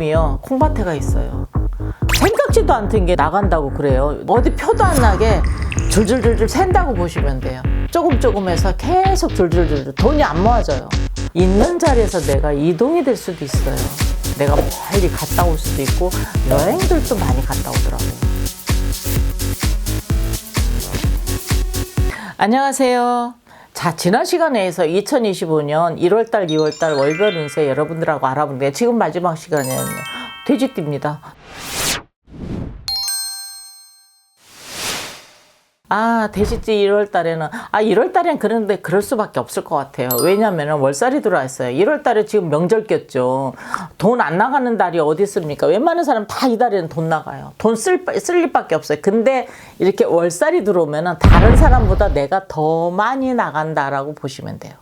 마음이요 콩밭에가 있어요. 생각지도 않던 게 나간다고 그래요. 어디 표도 안 나게 줄줄줄줄 샌다고 보시면 돼요. 조금 조금 해서 계속 줄줄줄줄 돈이 안 모아져요. 있는 자리에서 내가 이동이 될 수도 있어요. 내가 멀리 갔다 올 수도 있고 여행들도 많이 갔다 오더라고요. 안녕하세요. 자, 지난 시간에서 2025년 1월달, 2월달 월별 운세 여러분들하고 알아본데 지금 마지막 시간에는요. 돼지띠입니다. 아, 돼지띠 1월 달에는, 아, 1월 달엔 그런데 그럴 수밖에 없을 것 같아요. 왜냐면은 월살이 들어와 있어요. 1월 달에 지금 명절 꼈죠. 돈 안 나가는 달이 어디 있습니까? 웬만한 사람 다 이 달에는 돈 나가요. 돈 쓸, 쓸 일밖에 없어요. 근데 이렇게 월살이 들어오면은 다른 사람보다 내가 더 많이 나간다라고 보시면 돼요.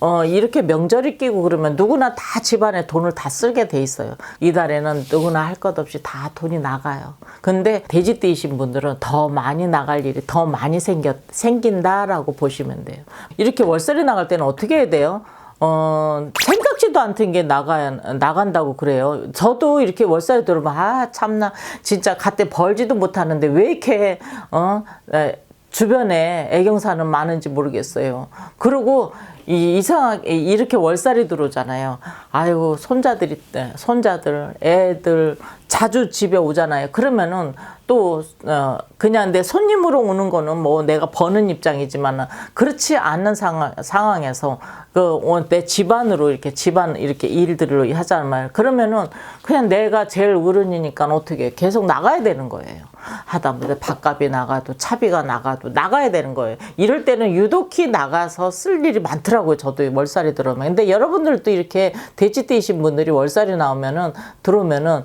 어, 이렇게 명절이 끼고 그러면 누구나 다 집안에 돈을 다 쓰게 돼 있어요. 이달에는 누구나 할 것 없이 다 돈이 나가요. 근데 돼지띠이신 분들은 더 많이 나갈 일이 더 많이 생겼, 생긴다라고 보시면 돼요. 이렇게 월세를 나갈 때는 어떻게 해야 돼요? 어, 생각지도 않던 게 나가, 나간다고 그래요. 저도 이렇게 월세에 들어오면, 아, 참나, 진짜 갓대 벌지도 못하는데 왜 이렇게, 어, 에, 주변에 애경사는 많은지 모르겠어요. 그리고 이 이상하게 이렇게 월살이 들어오잖아요. 아이고 손자들이 손자들 애들 자주 집에 오잖아요. 그러면은 또 어, 그냥 내 손님으로 오는 거는 뭐 내가 버는 입장이지만 그렇지 않은 상황 상황에서 그내 집안으로 이렇게 집안 이렇게 일들을 하잖아요. 그러면은 그냥 내가 제일 어른이니까 어떻게 계속 나가야 되는 거예요. 하다못해 밥값이 나가도 차비가 나가도 나가야 되는 거예요. 이럴 때는 유독히 나가서 쓸 일이 많더라고요. 저도 월살이 들어오면. 근데 여러분들도 이렇게 돼지띠이신 분들이 월살이 나오면은 들어오면은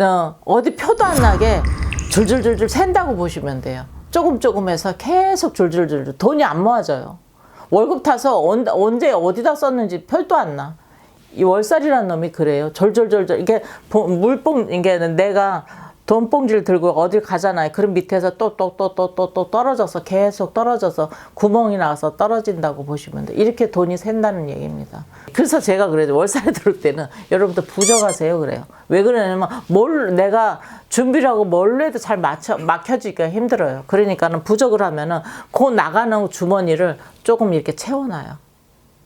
어, 어디 표도 안 나게 줄줄줄줄 샌다고 보시면 돼요. 조금 조금 해서 계속 줄줄줄줄 돈이 안 모아져요. 월급 타서 언, 언제 어디다 썼는지 별도 안 나. 이 월살이라는 놈이 그래요. 절절절절 이게 보- 물뽕 이게 내가 돈봉지를 들고 어딜 가잖아요. 그럼 밑에서 또 또 또 또 또 또 떨어져서 계속 떨어져서 구멍이 나서 떨어진다고 보시면 돼. 이렇게 돈이 샌다는 얘기입니다. 그래서 제가 그래요. 월살에 들을 때는 여러분들 부정하세요. 그래요. 왜 그러냐면 뭘 내가 준비를 하고 뭘로 해도 잘 맞춰 막혀지기가 힘들어요. 그러니까는 부적을 하면은 그 나가는 주머니를 조금 이렇게 채워놔요.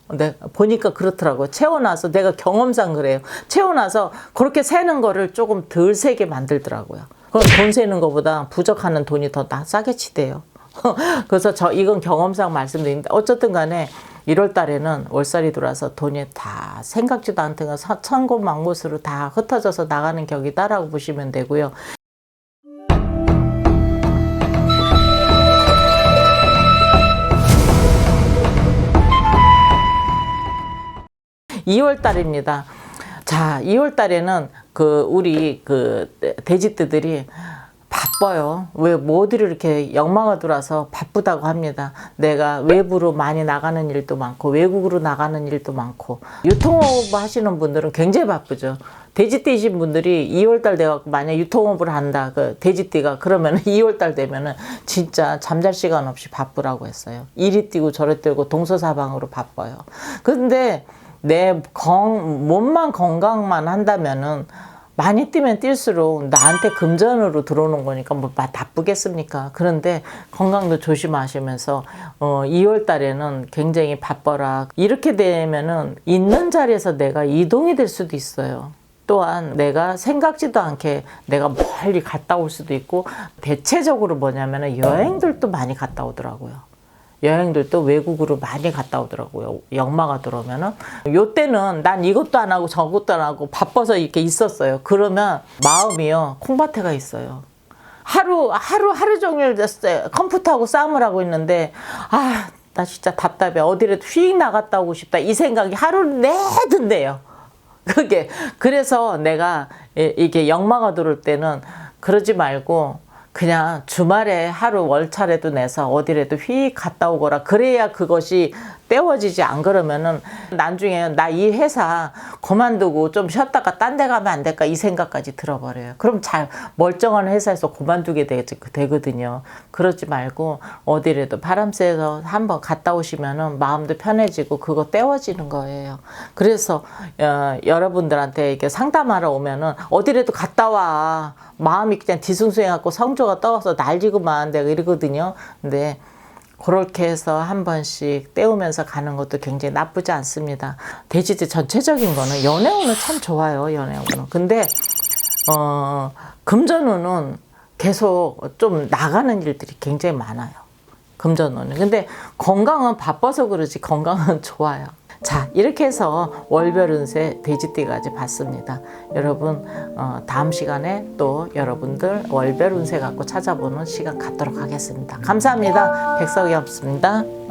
네, 보니까 그렇더라고요. 채워놔서 내가 경험상 그래요. 채워놔서 그렇게 세는 거를 조금 덜 세게 만들더라고요. 그럼 돈 세는 것보다 부족하는 돈이 더 나- 싸게 치대요. 그래서 저 이건 경험상 말씀드립니다. 어쨌든 간에 1월 달에는 월살이 들어와서 돈이 다 생각지도 않던 천곳 만곳으로 다 흩어져서 나가는 격이다라고 보시면 되고요. 2월 달입니다. 자, 2월 달에는 그 우리 그 돼지띠들이 바빠요. 왜 뭐들이 이렇게 역마가 들어와서 바쁘다고 합니다. 내가 외부로 많이 나가는 일도 많고 외국으로 나가는 일도 많고 유통업 하시는 분들은 굉장히 바쁘죠. 돼지띠이신 분들이 2월달 돼갖고 만약 유통업을 한다, 그 돼지띠가 그러면 2월달 되면은 진짜 잠잘 시간 없이 바쁘라고 했어요. 이리 뛰고 저리 뛰고 동서사방으로 바빠요. 근데 내 건, 몸만 건강만 한다면은 많이 뛰면 뛸수록 나한테 금전으로 들어오는 거니까 뭐 마- 나쁘겠습니까? 그런데 건강도 조심하시면서 어 2월 달에는 굉장히 바빠라. 이렇게 되면은 있는 자리에서 내가 이동이 될 수도 있어요. 또한 내가 생각지도 않게 내가 멀리 갔다 올 수도 있고 대체적으로 뭐냐면은 여행들도 많이 갔다 오더라고요. 여행들도 외국으로 많이 갔다 오더라고요. 역마가 들어오면은. 요 때는 난 이것도 안 하고 저것도 안 하고 바빠서 이렇게 있었어요. 그러면 마음이요. 콩밭에가 있어요. 하루, 하루, 하루 종일 컴퓨터하고 싸움을 하고 있는데, 아, 나 진짜 답답해. 어디라도 휙 나갔다 오고 싶다. 이 생각이 하루 내 든대요. 그게. 그래서 내가 이- 이게 역마가 들어올 때는 그러지 말고 그냥 주말에 하루 월차라도 내서 어디라도 휙 갔다 오거라. 그래야 그것이 떼워지지 안 그러면은 나중에 나 이 회사 그만두고 좀 쉬었다가 딴 데 가면 안 될까 이 생각까지 들어버려요. 그럼 잘 멀쩡한 회사에서 그만두게 되, 되거든요. 그러지 말고 어디라도 바람 쐬서 한번 갔다 오시면은 마음도 편해지고 그거 떼워지는 거예요. 그래서 어, 여러분들한테 이렇게 상담하러 오면은 어디라도 갔다 와. 마음이 그냥 뒤숭숭해갖고 성조 가 떠서 날리고만 내가 이러거든요. 근데 그렇게 해서 한 번씩 때우면서 가는 것도 굉장히 나쁘지 않습니다. 돼지들 전체적인 거는 연애운은 참 좋아요, 연애운은. 근데, 어, 금전운은 계속 좀 나가는 일들이 굉장히 많아요. 금전운은. 근데 건강은 바빠서 그러지 건강은 좋아요. 자, 이렇게 해서 월별 운세 돼지띠까지 봤습니다. 여러분, 어, 다음 시간에 또 여러분들 월별 운세 갖고 찾아보는 시간 갖도록 하겠습니다. 감사합니다. 백석이었습니다.